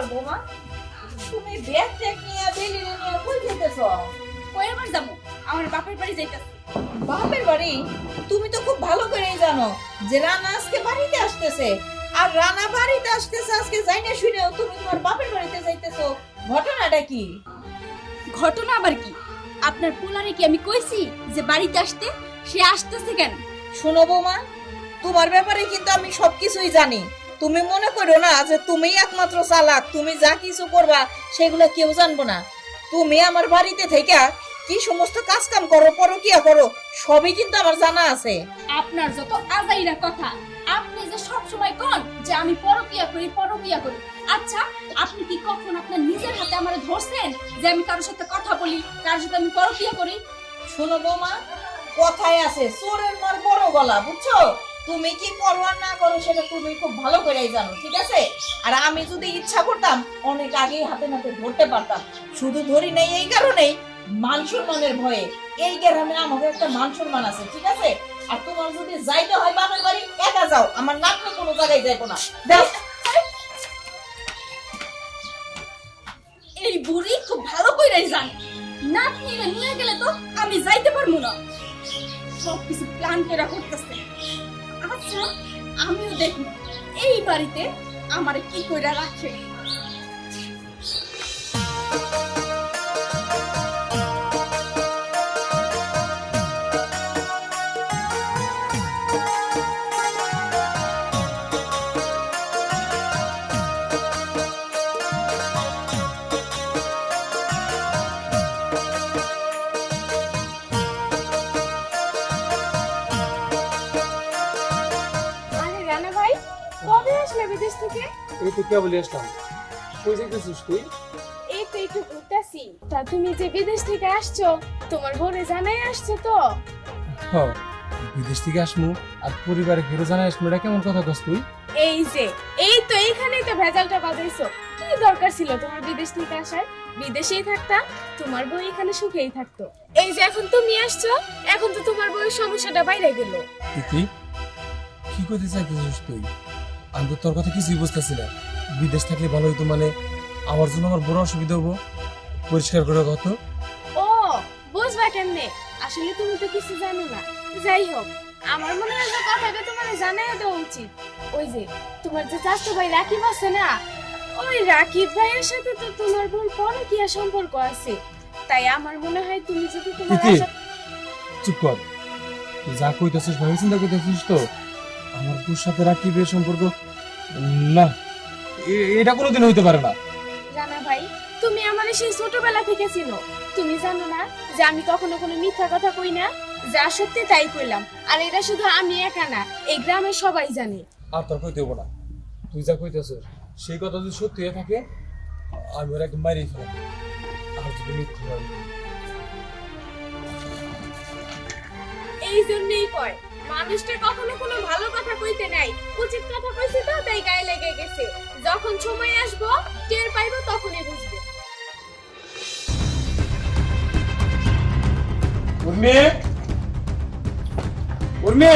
ব্যাপার বৌমা? তুমি ব্যাগ ট্যাগ নিয়ে বেলি নিয়ে কই যেতেছ কই আবার যাব। আমার বাপের বাড়ি যাইতাছি। বাপের বাড়ি? তুমি তো খুব ভালো করেই জানো যে রানা আজকে বাড়িতে আসতেছে। আর রানা বাড়িতে আসতেছে আজকে যাই না শুনেও তুমি তোমার বাপের বাড়িতে যাইতেছো। ঘটনাটা কি? ঘটনা আবার কি? আপনার পোলারে কি আমি কইছি যে বাড়িতে আসতে? সে আসতেছে কেন? শোনো বৌমা তোমার ব্যাপারে কিন্তু আমি সবকিছুই জানি। তুমি মনে করো না যে তুমিই একমাত্র চালাক তুমি যা কিছু করবা সেগুলো কেউ জানব না। তুমি আমার বাড়িতে থেকে কি সমস্ত কাজ কাম করো পরকিয়া করো সবই কিন্তু আমার জানা আছে। আপনার যত আজাইরা কথা আপনি যে সব সময় কোন যে আমি পরকিয়া করি পরকিয়া করি। আচ্ছা আপনি কি কখন আপনার নিজের হাতে আমারে ধরছেন যে আমি কারোর সাথে কথা বলি কারোর সাথে আমি পরকিয়া করি? শোনো বৌমা কথায় আছে চোরের মার বড় গলা বুঝছ? তুমি কি করো আর না করো সেটা তুমি খুব ভালো করেই জানো, ঠিক আছে? আর আমি যদি ইচ্ছা করতাম, অনেক আগেই হাতে নাতে ধরতে পারতাম। শুধু ধরি নেই এই কারণেই মান সম্মানের ভয়ে। এই গ্রামে আমাদের একটা মান আছে, ঠিক আছে? আর তোমার যদি যাইতে হয় বাবার বাড়ি, একা যাও। আমার নাতনি কোনো জায়গায় যাইবো না। এই বুড়ি খুব ভালো কইরাই জানে। নাতনিরে নিয়ে গেলে তো আমি যাইতে পারব না। সব কিছু প্ল্যান করে করতেছে। আচ্ছা আমিও দেখি এই বাড়িতে আমারে কি করে রাখে? এই তো আসলাম? কই যাইতেছিস তুই? এই তো একটু ঘুরতেছি। তা তুমি যে বিদেশ থেকে আসছো তোমার বোনে জানাই আসছে তো। বিদেশ থেকে আসমু আর পরিবারে ঘুরে জানাই আসমু এটা কেমন কথা কস তুই? এই যে এই তো এইখানেই তো ভেজালটা বাজাইছো। কি দরকার ছিল তোমার বিদেশ থেকে আসার? বিদেশেই থাকতাম তোমার বই এখানে সুখেই থাকতো। এই যে এখন তুমি আসছো এখন তো তোমার বউয়ের সমস্যাটা বাইরে গেল। কি করতে চাইতেছিস তুই? আমি তো তোর কথা কিছুই বুঝতেছি না। বিদেশ থাকলে ভালো হইতো মানে আমার জন্য আমার বড় অসুবিধা হব। পরিষ্কার করে কত? ও বুঝবা কেমনে? আসলে তুমি তো কিছু জানো না। যাই হোক আমার মনে হয় যে কথাটা তোমার জানাই দেওয়া উচিত। ওই যে তোমার যে চাচতো ভাই রাকিব আছে না ওই রাকিব ভাইয়ের সাথে তো তোমার বোন পরকীয়া সম্পর্ক আছে। তাই আমার মনে হয় তুমি যদি তোমার চুপ কর। যা কইতেছিস ভাবে চিন্তা করতেছিস তো। আমার তোর সাথে রাকিবের সম্পর্ক? না। এটা কোনোদিন হইতে পারে না। জানা ভাই তুমি আমার সেই ছোটবেলা থেকে চিনো। তুমি জানো না যে আমি কখনো কোনো মিথ্যা কথা কই না? যা সত্যি তাই কইলাম। আর এটা শুধু আমি একা না এই গ্রামের সবাই জানে। আর তোর কইতে হব না। তুই যা কইতেছিস সেই কথা যদি সত্যি হয়ে থাকে আমি ওরা একদম মারিয়ে ফেলাম আর যদি মিথ্যে এই জন্যই কয়। মানুষটা কখনো কোনো ভালো কথা কইতে নাই উচিত কথা কইছে তো তাই গায়ে লেগে গেছে। যখন সময় আসব টের পাইবো তখনই বুঝবে। উর্মি! উর্মি!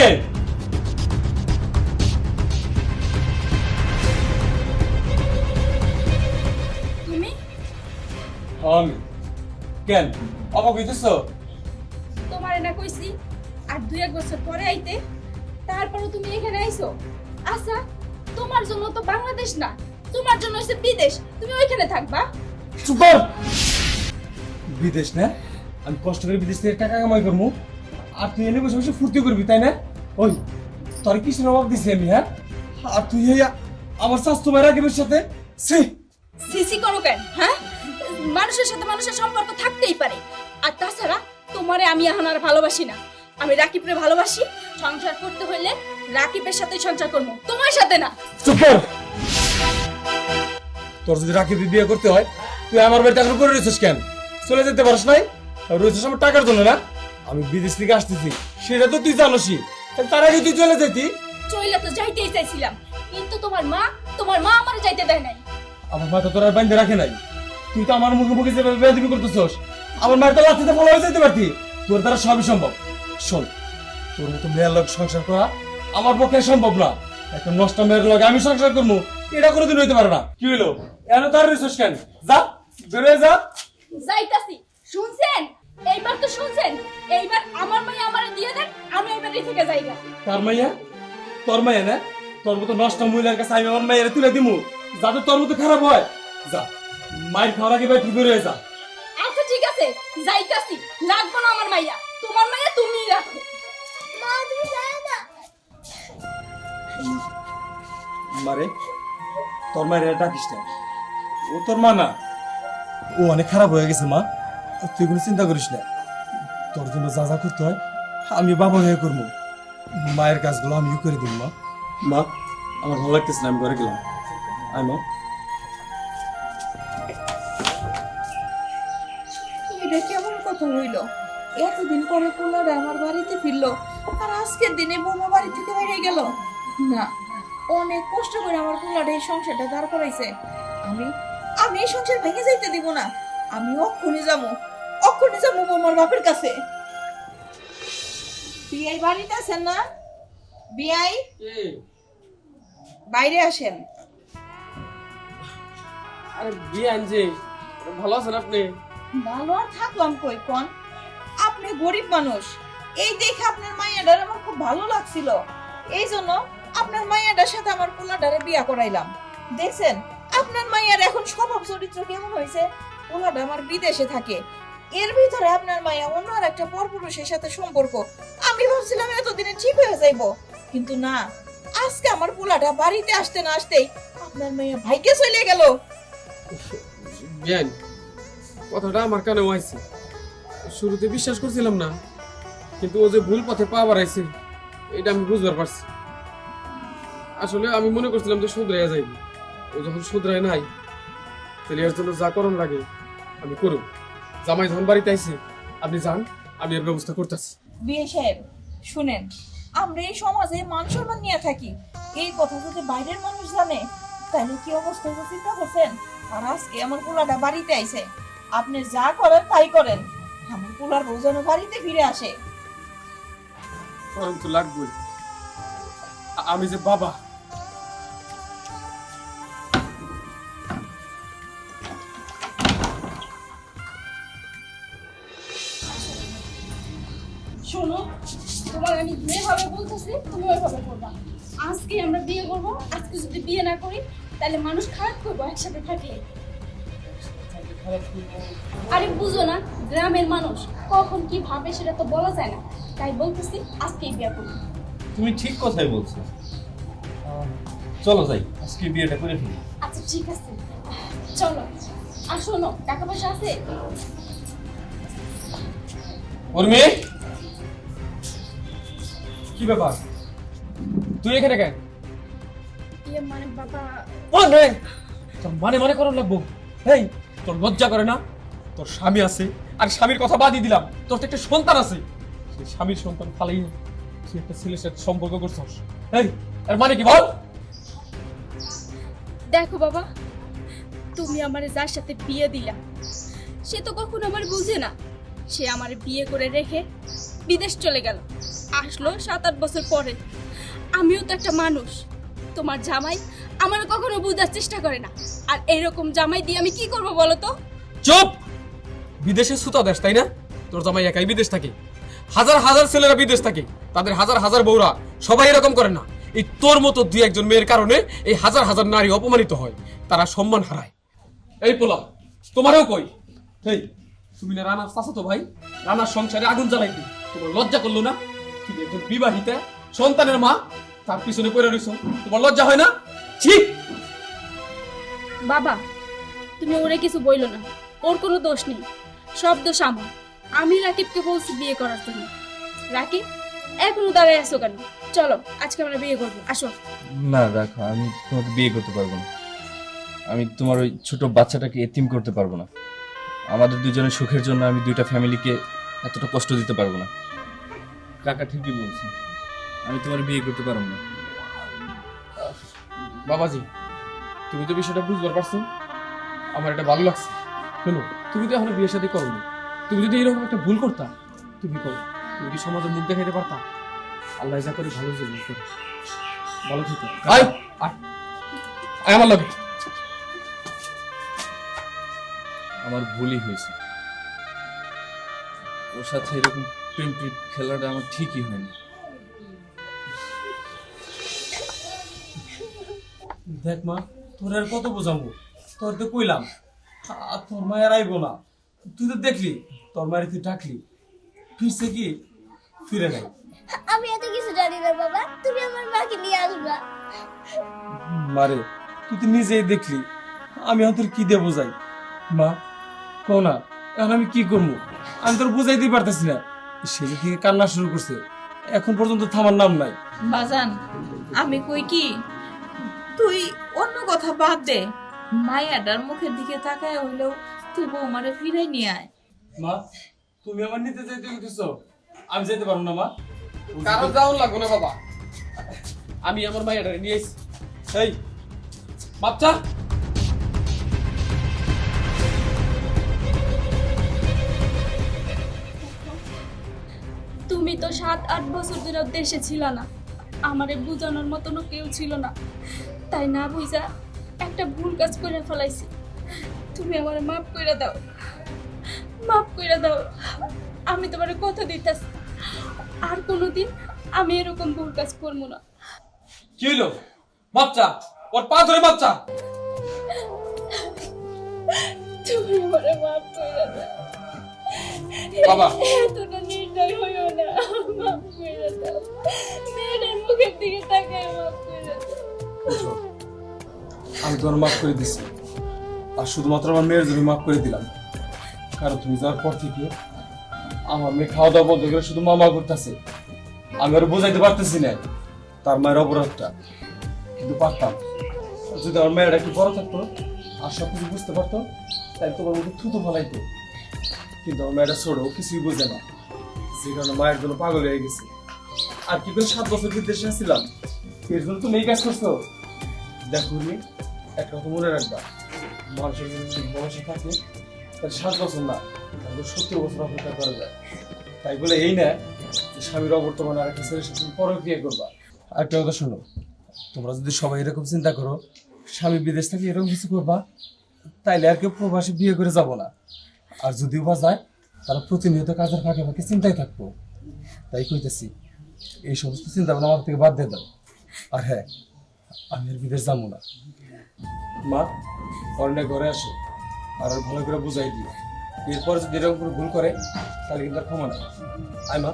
তুমি? আমি কেন? অবাক হইতেছ? দুই এক বছর পরে আইতে তারপরে তুমি এখানে আইছো। আচ্ছা তোমার জন্য তো বাংলাদেশ না তোমার জন্য হচ্ছে বিদেশ। তুমি ওইখানে থাকবা? চুপ কর! বিদেশ না? আমি কষ্ট করে বিদেশ থেকে টাকা কামাই করব আর তুই এনে বসে বসে ফুর্তি করবি তাই না? ওই তোর কিসের অভাব দিছি আমি হ্যাঁ? আর তুই এই আমার স্বাস্থ্য বাইরে রাখিবের সাথে সে সিসি করো কেন হ্যাঁ? মানুষের সাথে মানুষের সম্পর্ক থাকতেই পারে। আর তাছাড়া তোমারে আমি এখন আর ভালোবাসি না। আমি রাকিবরে ভালোবাসি সংসার করতে হইলে রাকিবের সাথেই সংসার করব। তোমার সাথে না। চুপ কর। তোর যদি রাখি বিয়ে করতে হয় তুই আমার বাড়িতে এখন করে রয়েছিস কেন? চলে যেতে পারিস নাই? আর রয়েছিস আমার টাকার জন্য না? আমি বিদেশ থেকে আসতেছি। সেটা তো তুই জানোসই। তাহলে তার আগে তুই চলে যেতি চইলা তো যাইতেই চাইছিলাম। কিন্তু তোমার মা তোমার মা আমার যাইতে দেয় নাই। আমার মা তো তোর আর বাইন্ধে রাখে নাই। তুই তো আমার মুখে মুখে যেভাবে বেয়াদবি করতেছস আমার মায়ের তো লাঠিতে ফলো হয়ে যেতে পারতি। তোর দ্বারা সবই সম্ভব। শোন তোর মতো মেয়ের লোক সংসার করা আমার পক্ষে সম্ভব না। একটা নষ্ট মেয়ের লোক আমি সংসার করব এটা কোনোদিন হইতে পারে না। কি হইল? এনে তার রিসোর্স কেন? যা বের যা। যাইতাছি শুনছেন? এইবার তো শুনছেন? এইবার আমার মাইয়া আমারে দিয়ে দেন আমি এইবার এই থেকে যাইগা। তার মাইয়া? তোর মাইয়া না? তোর মতো নষ্ট মহিলার কাছে আমি আমার মাইয়ারে তুলে দিমু। যাতে তোর মতো খারাপ হয়। যা মায়ের খাওয়ার আগে ভাই ঠিক হয়ে যা। আচ্ছা ঠিক আছে যাইতাছি। লাগবো না আমার মাইয়া। তোমার মাইয়া তুমিই রাখো। মা তুমি যাও না। মারে তোর মায়ের এটা ডাকিস না ও তোর মা না? ও অনেক খারাপ হয়ে গেছে মা। তুই কোনো চিন্তা করিস না। তোর জন্য যা যা করতে হয় আমি বাবা হয়ে করব। মায়ের কাজগুলো আমিও করে দিব মা। মা আমার ভালো লাগতেছে না আমি ঘরে গেলাম। আয় মা। এটা কেমন কথা হইল? এতদিন পরে পোলারে আমার বাড়িতে ফিরলো আর আজকের দিনে বৌমা বাড়ি থেকে বেরিয়ে গেল। না অনেক কষ্ট করে আমার পোলারে এই সংসারটা দাঁড় করাইছে। আমি আমি এই সংসার ভেঙে যাইতে দিব না। আমি অক্ষণে যাব অক্ষণে যাব বৌমার বাপের কাছে। বিয়াই বাড়িতে আছেন না? বিয়াই? বাইরে আসেন। আরে বিয়ান যে ভালো আছেন আপনি? ভালো আর থাকলাম কই কোন? আপনি গরিব মানুষ। এই দেখে আপনার মাইয়াডার আমার খুব ভালো লাগছিল। এই জন্য আপনার মাইয়াডার সাথে আমার পোলাডারে বিয়া করাইলাম। দেখছেন, আপনার মাইয়ার এখন স্বভাব চরিত্র কেমন হয়েছে? পোলাডা আমার বিদেশে থাকে। এর ভিতরে আপনার মাইয়া অন্য আর একটা পরপুরুষের সাথে সম্পর্ক। আমি ভাবছিলাম এতদিনে ঠিক হয়ে যাইব। কিন্তু না, আজকে আমার পোলাটা বাড়িতে আসতে না আসতেই আপনার মাইয়া ভাইকে চলে গেল। কথাটা আমার কানে হয়েছে শুরুতে বিশ্বাস করছিলাম না, কিন্তু ও যে ভুল পথে পা বাড়াইছে, এটা আমি বুঝবার পারছি। আসলে আমি মনে করছিলাম যে শুধরাইয়া যাইব। ও যখন শুধরায় নাই, তাহলে এর জন্য যা করণ লাগে, আমি করব জামাই যখন বাড়িতে আইছে, আপনি যান, আমি এর ব্যবস্থা করতেছি। বিয়ে সাহেব, শুনেন, আমরা এই সমাজে মান সম্মান নিয়ে থাকি। এই কথা যদি বাইরের মানুষ জানে, তাহলে কি অবস্থা চিন্তা করছেন? আর আজকে আমার পোলাটা বাড়িতে আইছে। আপনি যা করেন, তাই করেন। আমার পোলার বউ বাড়িতে ফিরে আসে। করণ তো লাগবেই। আমি যে বাবা। শোনো তোমার আমি যেভাবে বলতেছি তুমি ওইভাবে করবা। আজকে আমরা বিয়ে করব আজকে যদি বিয়ে না করি তাহলে মানুষ খারাপ করব একসাথে থাকলে। আরে বুঝো না গ্রামের মানুষ কখন কি ভাবে সেটা তো বলা যায় না। তাই বলতেছি আজকেই বিয়ে করব। তুমি ঠিক কথাই বলছো। চলো যাই আজকে বিয়েটা করে ফেলি। আচ্ছা ঠিক আছে। চলো আর শোনো টাকা পয়সা আছে? উর্মি! কি ব্যাপার? তুই এখানে কেন? ইয়ে মানে বাবা মানে মানে করার লাগবো। এই! তোর লজ্জা করে না? তোর স্বামী আছে। আর স্বামীর কথা বাদই দিলাম। তোর তো একটা সন্তান আছে। সেই স্বামীর সন্তান ফালাই তুই একটা ছেলের সাথে সম্পর্ক করছস। এই, এর মানে কি বল? দেখো বাবা, তুমি আমার যার সাথে বিয়ে দিলা, সে তো কখনো আমার বুঝে না। সে আমার বিয়ে করে রেখে বিদেশ চলে গেল। আসলো সাত আট বছর পরে। আমিও তো একটা মানুষ। তোমার জামাই আমার কখনো বুঝার চেষ্টা করে না। আর এইরকম জামাই দিয়ে আমি কি করব বলো তো? চুপ! বিদেশে সুতা দেশ, তাই না? তোর জামাই একাই বিদেশ থাকে। হাজার হাজার ছেলেরা বিদেশ থাকে। তাদের হাজার হাজার বউরা সবাই এরকম করে না। এই তোর মতো দুই একজন মেয়ের কারণে এই হাজার হাজার নারী অপমানিত হয়। তারা সম্মান হারায়। এই পোলা, তোমারও কই? এই তুমি না রানার চাচাতো ভাই? রানার সংসারে আগুন জ্বালাইতে। তোমার লজ্জা করল না? ঠিক একজন বিবাহিতা, সন্তানের মা, তার পিছনে পড়ে রইছো। তোমার লজ্জা হয় না? বাবা তুমি ওরে কিছু বইলো না। ওর কোনো দোষ নেই। সব দোষ আমার। আমি রাকিবকে বলছি বিয়ে করার জন্য। রাকিব এখনও দাঁড়ায় আছো কেন? চলো আজকে আমরা বিয়ে করব। আসো। না রাখো আমি তোমাকে বিয়ে করতে পারব না। আমি তোমার ওই ছোট বাচ্চাটাকে এতিম করতে পারব না। আমাদের দুজনের সুখের জন্য আমি দুইটা ফ্যামিলিকে এতটা কষ্ট দিতে পারব না। কাকা ঠিকই বলছে। আমি তোমার বিয়ে করতে পারব না। বাবাজি, তুমি তো বিষয়টা বুঝবার পারছ। আমার এটা ভালো লাগছে। শোনো, তুমি তো এখনও বিয়ের সাথে করো তুমি যদি এরকম একটা ভুল করতা, তুমি করো। তুমি কি সমাজের মুখ দেখাইতে পারতা? আল্লাহ যা করে ভালো জীবন করে। ভালো থেকো। আয় আমার লগে। আমার ভুলই হয়েছে। ওর সাথে এরকম প্রেম খেলাটা আমার ঠিকই হয়নি। দেখ মা তোর আর কত বোঝাবো? তোর তো কইলাম তোর মায়ের আইবো না। তুই তো দেখলি তোর মায়ের তুই ডাকলি। ফিরছে কি? ফিরে নাই। আমি এত কিছু জানি না বাবা তুমি আমার মাকে নিয়ে আসবা। মারে তুই তো নিজেই দেখলি আমি এখন তোর কি দিয়ে বোঝাই? মা কো না এখন আমি কি করব? আমি তোর বুঝাইতেই পারতেছি না। সে যে থেকে কান্না শুরু করছে এখন পর্যন্ত থামার নাম নাই। বাজান আমি কই কি? তুই অন্য কথা বাদ দে। মায়াটার মুখের দিকে তাকায় হইলেও তুই বৌমারে ফিরাই নিয়ে আয়। মা তুমি আমার নিতে চাইতে গেছ আমি যেতে পারব না মা। কারণ যাওয়ার লাগবো না বাবা। আমি আমার মায়ের নিয়ে এসেছি এই বাচ্চা! তুমি তো সাত আট বছর ধরে দেশে ছিল না। আমারে বুঝানোর মতনও কেউ ছিল না। তাই না বুঝা একটা ভুল কাজ করে ফেলাইছি। তুমি আমার মাফ করে দাও। মাফ করে দাও। আমি তোমার কথা দিতেছি। আর কোনোদিন আমি এরকম ভুল কাজ করব না। কি হইল? বাচ্চা? ওর পা ধরে বাচ্চা? তুমি আমার মাফ করে দাও। বাবা। এতটা নির্দয় হইও না। মাফ করে দাও। মেয়েটার মুখের দিকে তাকায় মাফ করে আমি তোমার মাফ করে দিছি। আর শুধুমাত্র আমার মেয়ের জন্য মাফ করে দিলাম। কারণ তুমি যাওয়ার পর থেকে আমার মেয়ে খাওয়া দাওয়া বন্ধ করে শুধু মামা করতেছে আমি আর বোঝাইতে পারতেছি না তার মায়ের অপরাধটা। কিন্তু পারতাম। যদি আমার মেয়েরা একটু বড় থাকতো আর সব কিছু বুঝতে পারতো তাই তোমার মধ্যে থুতু ফলাইতো। কিন্তু আমার মেয়েটা ছোট কিছুই বোঝে না। যে কারণে মায়ের জন্য পাগল হয়ে গেছে। আর কি করে সাত বছর বিদেশে আসছিলাম এর জন্য তুমি এই কাজ করছ? দেখো উর্মি, একটা কথা মনে রাখবা মানুষের যদি বয়সে থাকে তাহলে সাত বছর না তাহলে সত্তর বছর অপেক্ষা করা যায়। তাই বলে এই না যে স্বামীর অবর্তমানে আর একটা ছেলের সাথে পরক্রিয়া করবা। একটা কথা শোনো তোমরা যদি সবাই এরকম চিন্তা করো স্বামী বিদেশ থেকে এরকম কিছু করবা তাইলে আর কেউ প্রবাসে বিয়ে করে যাব না। আর যদিও বা যায় তারা প্রতিনিয়ত কাজের ফাঁকে ফাঁকে চিন্তায় থাকব। তাই কইতেছি এই সমস্ত চিন্তা ভাবনা আমার থেকে বাদ দিয়ে দাও। আর হ্যাঁ আমি আর বিদেশ যাব না। মা অরণ্যে ঘরে আসো। আর ওর ভালো করে বুঝাই দিও। এরপর যদি এরকম করে ভুল করে তাহলে কিন্তু আর ক্ষমা না আয় মা।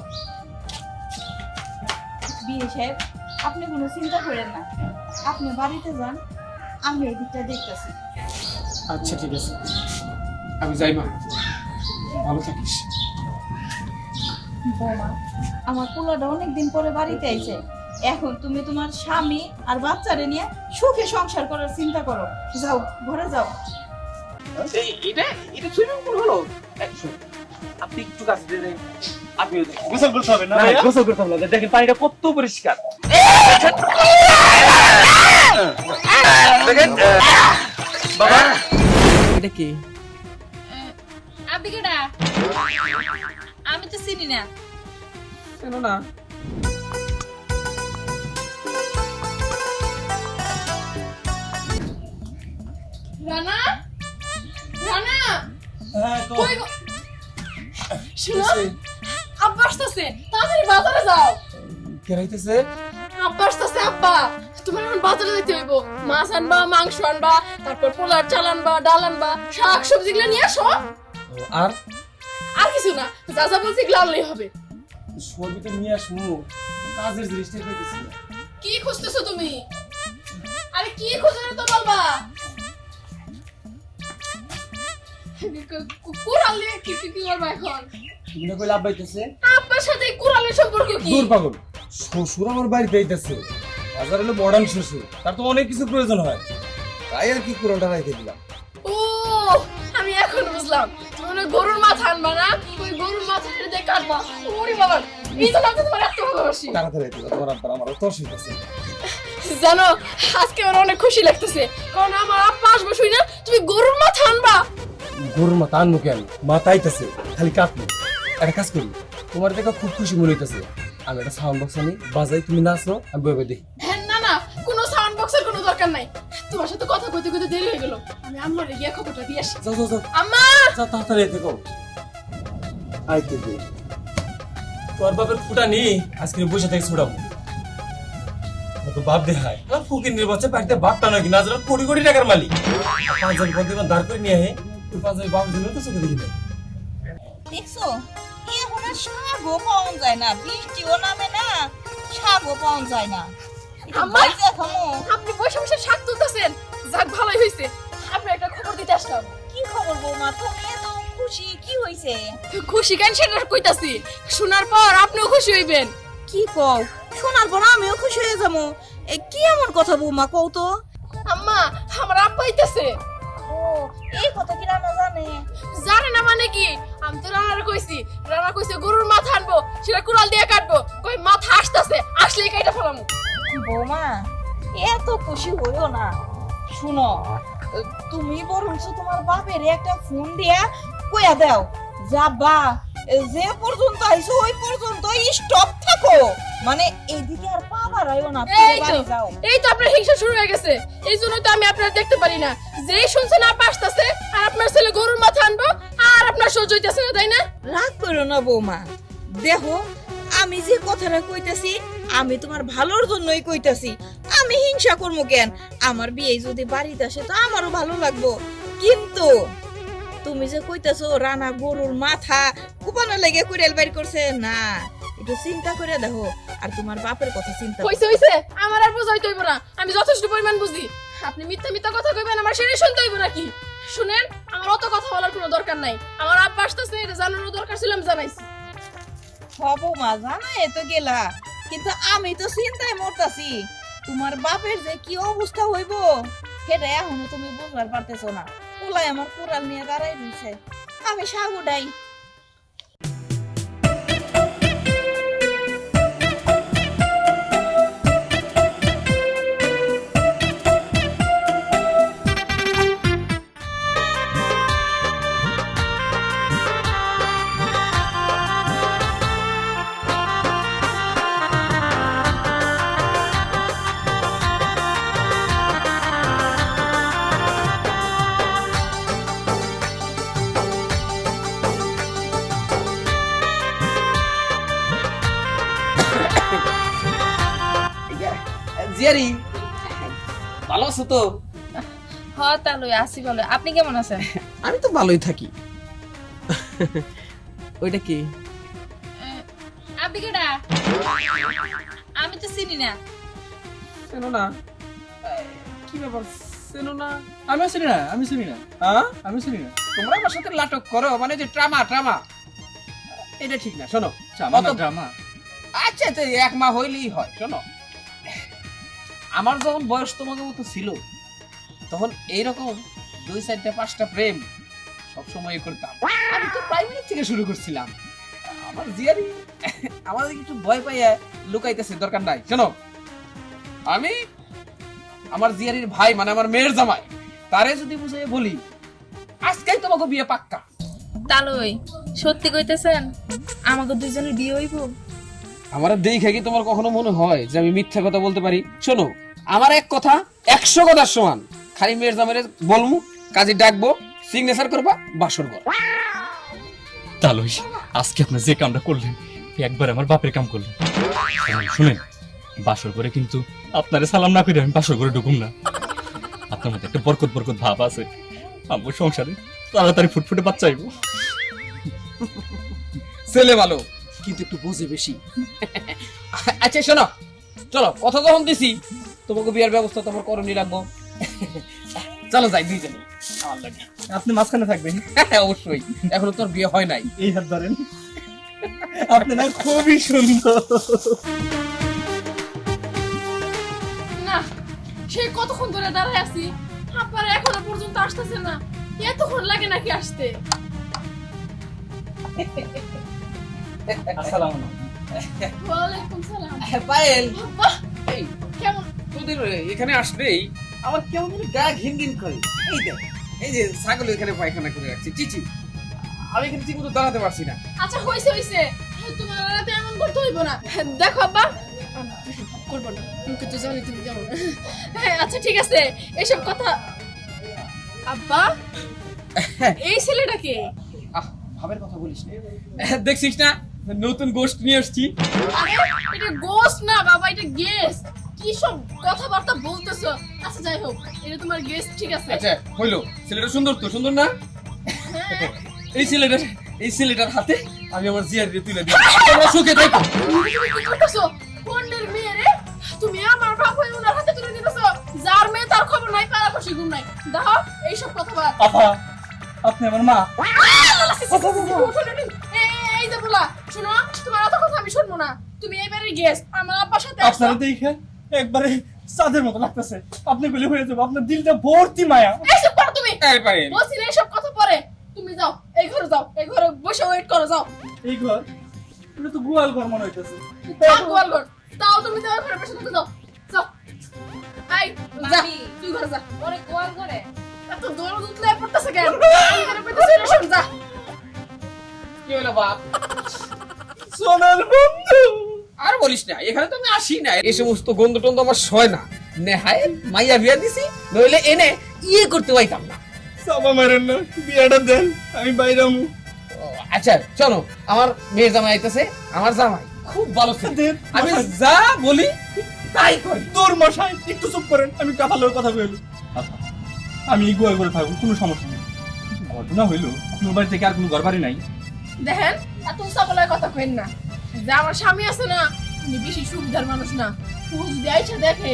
বিয়ে সাহেব আপনি কোনো চিন্তা করেন না। আপনি বাড়িতে যান আমি এই দিকটা দেখতেছি। আচ্ছা ঠিক আছে। আমি যাই মা। ভালো থাকিস। বৌমা আমার পোলাটা অনেকদিন পরে বাড়িতে আইছে। এখন তুমি তোমার স্বামী আর বাচ্চারে নিয়ে সুখে সংসার করার চিন্তা করো। যাও ঘরে যাও। এটা এটা সুইমিং পুল হলো? আপনি একটু কাছে দেন। আপনি গোসল করতে হবে না? গোসল করতে হবে দেখেন পানিটা কত পরিষ্কার। দেখেন বাবা। এটা কি? আপনি কেডা আমি তো চিনি না। কেন না? রানা? রানা? হ্যাঁ কই শুনো আব্বা আসতেছে তাড়াতাড়ি বাজারে যাও। কে রাইতেছে? আব্বা আসতেছে আব্বা। তোমার এখন বাজারে যেতে হইব। মাছ আনবা মাংস আনবা তারপর পোলার চাল আনবা ডাল আনবা শাক সবজি গুলো নিয়ে আসো। আর? আর কিছু না যা যা বলছি এগুলো আনলেই হবে। সবইটা নিয়ে আসব। কাজের জিনিসটা পেতেছি কি খুঁজতেছো তুমি? আরে কি খুঁজে তো বলবা? কুড়াল কি কি কি করবা এখন? তুমি কইলে আব্বা আইতেছে? আব্বার সাথে কুড়ালের সম্পর্ক কি? দূর পাগল। শ্বশুর আমার বাড়িতে আইতেছে বাজার হলো মডার্ন শ্বশুর। তার তো অনেক কিছু প্রয়োজন হয়। তাই আর কি কুড়ালটা রাইতে দিলাম। ও আমি এখন বুঝলাম। মনে গরুর মাথা আনবা না? ওই গরুর মাথা দিয়ে কাটবা। ওরে বাবা এই জন্য আমি তোমার এত ভালোবাসি। তাড়াতাড়ি আইতে তোমার আব্বার আমার তো অসুবিধা জানো আজকে আমার অনেক খুশি লাগতেছে। কারণ আমার আব্বা আসবে শুই না তুমি গরুর মাথা আনবা। গরুর মাথা আনব কেন মাথা আইতেছে খালি কাটলো একটা কাজ করি তোমার দেখা খুব খুশি মনে হইতেছে। আমি একটা সাউন্ড বক্স আনি বাজাই তুমি নাচো আমি বইবে দেখি। হ্যাঁ না না কোনো সাউন্ড বক্সের কোনো দরকার নাই। তোমার সাথে কথা কইতে কইতে দেরি হয়ে গেল। আমি আম্মার গিয়ে খবরটা দিয়ে আসি। যাও যাও যাও। আম্মা! যাও তাড়াতাড়ি আইতে দে। তোর বাপের ফুটা নি আজকে বসে থেকে ছুড়াবো তো বাপ দে হাই ফুকির নির্বাচন বাড়িতে বাপটা নাকি না জানো কোটি কোটি টাকার মালিক। পাঁচজন বন্ধু দাঁড় করে নিয়ে আহে তো চোখে দেখি নাই। দেখছ? এখন আর শাকও পাওয়া যায় না বৃষ্টিও নামে না পাওয়া যায় না! আপনি বসে বসে শাক তুলতেছেন। যাক ভালোই হয়েছে আপনার একটা খবর দিতে আসলাম। কি খবর বৌমা? তুমি এত খুশি কি হইছে? খুশি কেন সেটা কইতাছি। শোনার পর আপনিও খুশি হইবেন। কি কও? শোনার পর আমিও খুশি হয়ে যাব। এ কি এমন কথা বৌমা কও তো? আম্মা আমার আব্বা আইতাছে। ও এই কথা কি রান্না জানে? জানে না মানে কি? আমি তো রানার কইছি রানা কইছে গরুর মাথা আনব সেটা কুড়াল দিয়ে কাটবো। কই মাথা আসতেছে আসলেই কাইটা ফেলামু। বৌমা এত খুশি হইও না। শুনো তুমি বরঞ্চ তোমার বাপের একটা ফোন দিয়া কইয়া দাও যা বা যে পর্যন্ত আইছো ওই পর্যন্ত স্টপ থাকো। মানে এইদিকে আর এই ফিরে তো বাড়ি যাও। এই তো আপনার হিংসা শুরু হয়ে গেছে। এই জন্য তো আমি আপনার দেখতে পারি না। যেই শুনছেন আপা আসতেছে আর আপনার ছেলে গরুর মাথা আনব আর আপনার সহ্য হইতেছে না তাই না? রাগ করো না বৌমা। দেখো আমি যে কথাটা কইতাছি আমি তোমার ভালোর জন্যই কইতাছি। আমি হিংসা করব কেন? আমার বিয়ে যদি বাড়িতে আসে তো আমারও ভালো লাগবো। কিন্তু তুমি যে কইতাছো রানা গরুর মাথা কুপানো লেগে কুড়াল বাইর করছে না একটু চিন্তা করে দেখো আর তোমার বাপের কথা চিন্তা হইছে হইছে আমার আর বোঝাইতে হইব না আমি যথেষ্ট পরিমাণ বুঝি। আপনি মিথ্যা মিথ্যা কথা কইবেন আমার সেটাই শুনতে হইব নাকি? শুনেন আমার অত কথা বলার কোনো দরকার নাই। আমার আব্বা আসতেছে এটা জানানোর দরকার ছিল আমি জানাইছি। হব মা জানা তো গেলা কিন্তু আমি তো চিন্তায় মরতাছি। তোমার বাপের যে কি অবস্থা হইব সেটা এখনও তুমি বুঝবার পারতেছো না। ওলাই আমার কুড়াল নিয়ে দাঁড়াই রয়েছে। আমি সাগুডাই জিয়ারি আছো তো? হ তাহলে আসি বলে আপনি কেমন আছেন? আমি তো ভালোই থাকি। ওইটা কি? আপনি কেডা? আমি তো চিনি না। চেনো না কি ব্যাপার? চেনো না আমিও চিনি না আমি চিনি না। হ্যাঁ? আমি চিনি না। তোমরা আমার সাথে নাটক করো মানে যে ট্রামা ট্রামা এটা ঠিক না শোনো। ড্রামা। আচ্ছা আচ্ছা এক মা হইলেই হয় শোনো। আমার যখন বয়স তোমাকে মতো ছিল, তখন এইরকম দুই চারটা, পাঁচটা প্রেম সবসময় করতাম। আমি তো প্রাইমারি থেকে শুরু করছিলাম। আমার জিয়ারি, আমাদের একটু ভয় পাইয়া লুকাইতেছে দরকার নাই। শোনো, আমি আমার জিয়ারির ভাই মানে আমার মেয়ের জামাই, তারে যদি বুঝে বলি, আজকেই তোমাকে বিয়ে পাক্কা। তালই, সত্যি কইতেছেন? আমাকে দুইজনের বিয়ে হইব? আমার দেখে কি তোমার কখনো মনে হয় যে আমি মিথ্যা কথা বলতে পারি? শোনো আমার এক কথা একশো কথার সমান। খালি মেয়ের জামাইরে বলমু কাজে ডাকবো সিগনেচার করবা বাসর ঘর। তালই আজকে আপনার যে কামটা করলেন একবার আমার বাপের কাম করলেন। শুনেন বাসর করে কিন্তু আপনারে সালাম না করে আমি বাসর করে ঢুকুম না। আপনার মধ্যে একটা বরকত বরকত ভাব আছে। আমার সংসারে তাড়াতাড়ি ফুটফুটে বাচ্চা আইব। ছেলে ভালো কিন্তু একটু বোঝে বেশি। আচ্ছা শোনো চলো কথা যখন দিছি তোমাকে বিয়ার ব্যবস্থা তোমার করণী রাখব চলো যাই দুইজনে। আমার আপনি মাঝখানে থাকবেন। হ্যাঁ অবশ্যই। এখনও তোর বিয়ে হয় নাই। এই হাত ধরেন। আপনি না খুবই সুন্দর। না সে কতক্ষণ ধরে দাঁড়ায় আছি? আপনার এখনও পর্যন্ত আসতেছে না। এতক্ষণ লাগে নাকি আসতে? আসসালামু আলাইকুম। ওয়ালাইকুম সালাম। পায়েল। এই কেমন? তোদের এখানে আসলেই আমার কেমন গা ঘিন ঘিন করে। এই দেখ এই যে ছাগল এখানে পায়খানা করে রাখছে। চিচি আমি এখানে ঠিক মতো দাঁড়াতে পারছি না। আচ্ছা হইছে হইছে। তোমার রাতে এমন করতে হইব না। দেখো আব্বা। করব না। মুখে তো জানি তুমি কেমন হ্যাঁ আচ্ছা ঠিক আছে। এসব কথা আব্বা এই ছেলেটাকে আহ ভাবের কথা বলিস না। দেখছিস না? নতুন গোষ্ঠ নিয়ে আসছি। এটা গোস্ট না বাবা এটা গেস্ট কি সব কথাবার্তা বলতেছো? আচ্ছা যাই হোক এটা তোমার গেস্ট ঠিক আছে? আচ্ছা হইল। ছেলেটা সুন্দর তো সুন্দর না? হ্যাঁ। এই ছেলেটার এই ছেলেটার হাতে আমি আমার জিয়ার তুলে দিই। তোমরা সুখে থাকো। কোনের মেয়ে রে তুমি আমার বাপ হয়ে ওনার হাতে তুলে দিতেছো। যার মেয়ে তার খবর নাই পাড়া খুশি ঘুম নাই। দেখো এইসব কথা বল আপা আপনি আমার মা। এই যে বলা। শোনো তোমার অত কথা আমি শুনব না। তুমি এবারে গেস্ট আমার আব্বার সাথে আপনারা দেখে একবারে চাঁদের মতো লাগতেছে। আপনি বলে হয়ে যাব আপনার দিলটা ভর্তি মায়া। এইসব করো তুমি। এই পারে না এইসব কথা পরে। তুমি যাও এই ঘরে যাও এই ঘরে বসে ওয়েট করো যাও। এই ঘর এটা তো গোয়াল ঘর মনে হইতেছে। থাক গোয়াল ঘর। তাও তুমি যাও ঘরে বসে থাকো যাও। যাও। আই যা তুই ঘরে যা। ওরে গোয়াল করে এত দৌড় দুতলে পড়তেছে কেন? ঘরে পেতেছে যা। কি হলো বাপ? সোনার বন্ধু। আর বলিস না এখানে তো আমি আসি না এই সমস্ত গন্ধ টন্ধ আমার সয় না। নেহায় মাইয়া বিয়া দিছি নইলে এনে ইয়ে করতে পাইতাম না। সাবা মারেন না বিয়াটা দেন আমি আচ্ছা চলো আমার মেয়ের জামাই আইতেছে আমার জামাই। খুব ভালো ছেলে। আমি যা বলি তাই করি। তোর মশাই একটু চুপ করেন আমি কাপালের কথা বলি। আমি এই গোয়াল ঘরে থাকব কোনো সমস্যা নেই। ঘটনা হইল আপনার বাড়ি থেকে আর কোনো ঘর বাড়ি নাই। দেখেন এত সাবলার কথা কইন না। যে আমার স্বামী আছে না উনি বেশি সুবিধার মানুষ না। ও যদি আইসা দেখে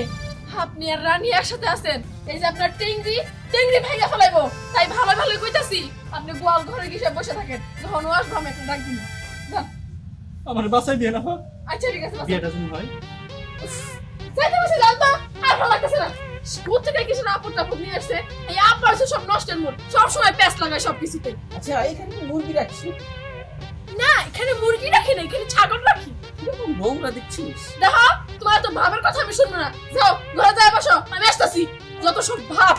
আপনি আর রানী একসাথে আছেন এই যে আপনার টেংরি টেংরি ভাইয়া ফেলাইবো তাই ভালো ভালো কইতাছি আপনি গোয়াল ঘরে গিয়ে বসে থাকেন যখন ও আসব আমি একটা ডাক দিন আমার বাসায় দিয়ে না আচ্ছা ঠিক আছে বিয়েটা যেন হয়। যাইতে বসে তো আর ভালো লাগতেছে না। কোথেকে কিছু না আপদ টাপদ নিয়ে আসছে এই আব্বার সব নষ্টের মোড় সব সময় প্যাস লাগায় সব কিছুতে আচ্ছা এখানে মুরগি রাখছি। এখানে মুরগি রাখি না এখানে ছাগল রাখি? নোংরা দেখছিস? দেখো তোমার তো ভাবের কথা আমি শুনব না। যাও ঘরে যাই বসো আমি আসতেছি। যত সব ভাব।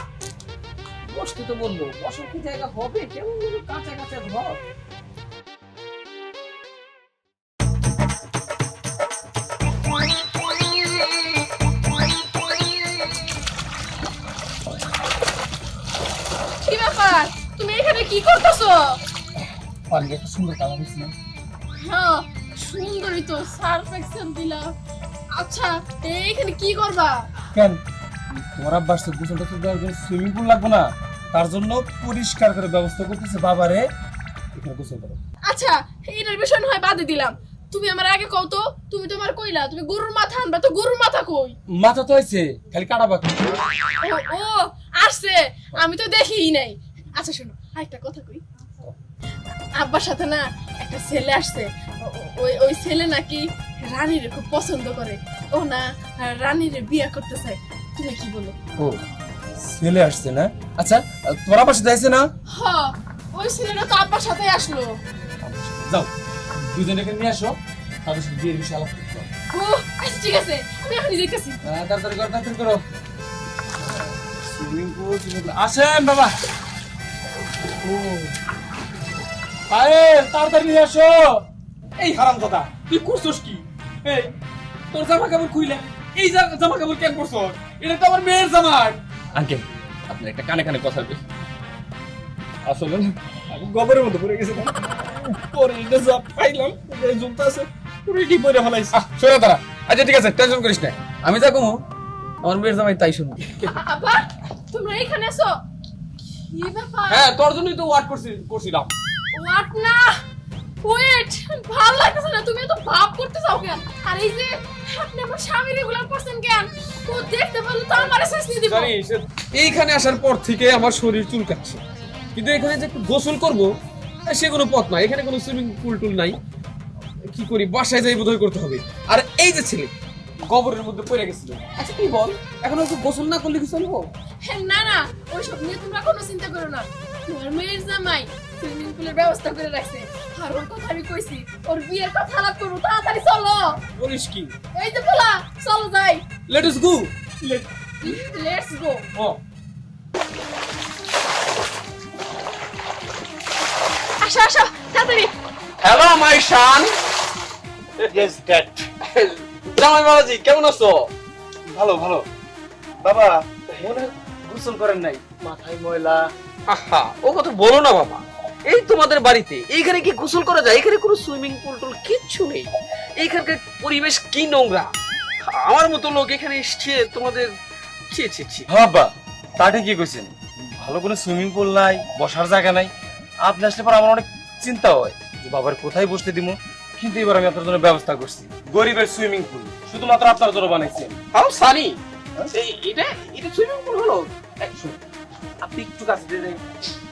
বসতে তো বলল বসার কি জায়গা হবে? কেমন কাঁচা কাঁচা ঘর। কি ব্যাপার? তুমি এখানে কি করতেছো? একটা সুন্দর কালার হ্যাঁ সুন্দরই তো সার্ফ এক্সেল দিলা। আচ্ছা এইখানে কি করবা? কেন? তোমার আব্বাস তো গোসল টোসল দেওয়ার জন্য সুইমিং পুল লাগবে না। তার জন্য পরিষ্কার করে ব্যবস্থা করতেছে বাবারে। এখানে গোসল করো। আচ্ছা এটার বিষয় হয় বাদে দিলাম। তুমি আমার আগে কও তো তুমি তোমার কইলা তুমি গরুর মাথা আনবা তো গরুর মাথা কই? মাথা তো হয়েছে খালি কাটা বাকি ও আসছে আমি তো দেখিই নাই। আচ্ছা শোনো আরেকটা কথা কই। আব্বার সাথে না একটা ছেলে আসছে। ওই ওই ছেলে নাকি রানীর খুব পছন্দ করে। ও না রানীর বিয়ে করতে চায় তুমি কি বলো? ও ছেলে আসছে না? আচ্ছা তোমার আব্বার সাথে আসছে না? হ ওই ছেলেটা তো আব্বার সাথে আসলো। যাও দুজনে এখানে নিয়ে আসো। তাদের সাথে বিয়ের বিষয়ে আলাপ করতে হবে। ও আচ্ছা ঠিক আছে আমি এখনই যাইতেছি। হ্যাঁ, তাড়াতাড়ি করো তাড়াতাড়ি করো। Swimming pool swimming pool. আসেন বাবা। ও। আরে তাড়াতাড়ি নিয়ে আসো। এই হারাম কথা তুই করছস কি? এই তোর জামা কাপড় খুইলে এই জামা কাপড় কেন করছস এটা তো আমার মেয়ের জামাই। আঙ্কেল আপনার একটা কানে কানে কথা আসলে না, আমি গোবরের মতো পড়ে গেছি পরে এটা যা পাইলাম এই জুমটা আছে রেডি করে ফেলাইছি আহ সরে দাঁড়া আচ্ছা ঠিক আছে টেনশন করিস না। আমি যা কমু আমার মেয়ের জামাই তাই শুনবি। আব্বা তোমরা এখানে এসো কি ব্যাপার? হ্যাঁ তোর জন্যই তো ওয়াট করছি করছিলাম। হোয়াট না? ওয়েট ভালো লাগতেছে না তুমি এত ভাব করতে চাও কেন? আর এই যে আপনি আমার স্বামী রেগুলার করছেন কেন? ও দেখতে পারলে তো আমার শেষ দিয়ে দিব। এইখানে আসার পর থেকে আমার শরীর চুলকাচ্ছে। কিন্তু এখানে যে একটু গোসল করব সে কোনো পথ নাই। এখানে কোনো সুইমিং পুল টুল নাই। কি করি বাসায় যাই বোধহয় করতে হবে। আর এই যে ছেলে গোবরের মধ্যে পড়ে গেছিল। আচ্ছা তুই বল? এখন একটু গোসল না করলে কি চলবো? হ্যাঁ, না না ওইসব নিয়ে তোমরা কোনো চিন্তা করো না। তোমার মেয়ের জামাই সুইমিং পুলের ব্যবস্থা করে রাখছে। আর ওর কথা আমি কইছি ওর বিয়ের কথা আলাপ করব তাড়াতাড়ি চলো। বলিস কি? এই বলা চলো যাই। Late is go let's go ও আসো আসো তাড়াতাড়ি। Hello my son yes dad জামাই বাবাজি কেমন আছো? ভালো ভালো। বাবা মনে হয় গোসল করেন নাই। মাথায় ময়লা। আহা ও কথা বলো না বাবা। এই তোমাদের বাড়িতে এইখানে কি গোসল করা যায়? এখানে কোনো সুইমিং পুল টুল কিচ্ছু নেই। এইখানকার পরিবেশ কি নোংরা? আমার মতো লোক এখানে এসছে তোমাদের ছি ছি ছি। বাবা তা ঠিকই কইছেন। ভালো কোনো সুইমিং পুল নাই বসার জায়গা নাই। আপনি আসলে পর আমার অনেক চিন্তা হয় যে বাবার কোথায় বসতে দিব কিন্তু এবার আমি আপনার জন্য ব্যবস্থা করছি। গরিবের সুইমিং পুল শুধুমাত্র আপনার জন্য বানাইছি আমি। হাউ সানি এই এটা এটা সুইমিং পুল হলো? আপনি একটু কাছে দিয়ে যান।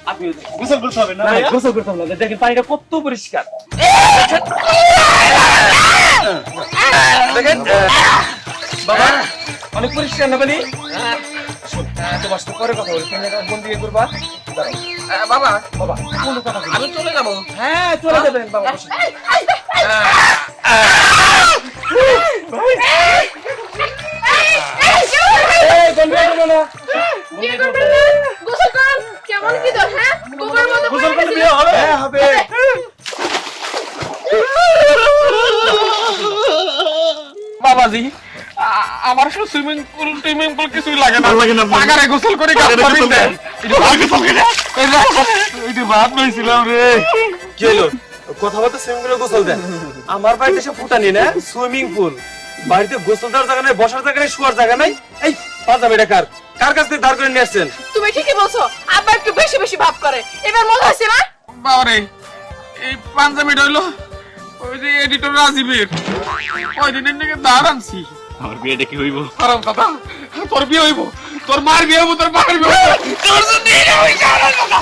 আপনিও গোসল করতে হবে না গোসল করতে হবে দেখেন পানিটা কত পরিষ্কার দেখেন বাবা অনেক পরিষ্কার না পানি তোমার সাথে পরে কথা বলি তুমি এখন বন্দি করবা বাবা বাবা কোনো কথা আমি চলে যাব হ্যাঁ চলে যাবেন বাবা বসুন। এই, করবেন না? গোসল কেমন কি হ্যাঁ? গোবর মতো গোসল পড়ে বিয়ে হবে? হ্যাঁ, হবে। বাবাজি আমার শুধু সুইমিং পুল সুইমিং পুল কিছুই লাগে না। লাগে না পাগারে গোসল করে পানি দেন এটা ভাত নইছিলাম রে। কি হলো কথা বলতে সুইমিং পুলে গোসল দেন। আমার বাড়িতে এসে ফুটানি না সুইমিং পুল। বাড়িতে গোসল দেওয়ার জায়গা নাই বসার জায়গা নাই শোয়ার জায়গা নেই। এই পাঁচা বেটা কার? কার কাছ থেকে দাঁড় করে নিয়ে আসছেন? তুমি ঠিকই বলছো আব্বা একটু বেশি বেশি ভাব করে। এবার মজা হয়েছে না? বাবারে এই পাঞ্জাবিটা হইল ওই যে এডিটর রাজীবের। ওই দিনের নাকি দাঁড় আনছি। আমার বিয়েটা কি হইব? আরাম কথা তোর বিয়ে হইব তোর মার বিয়ে হইব তোর মার বিয়ে হইব। তোর হইছে আরাম কথা।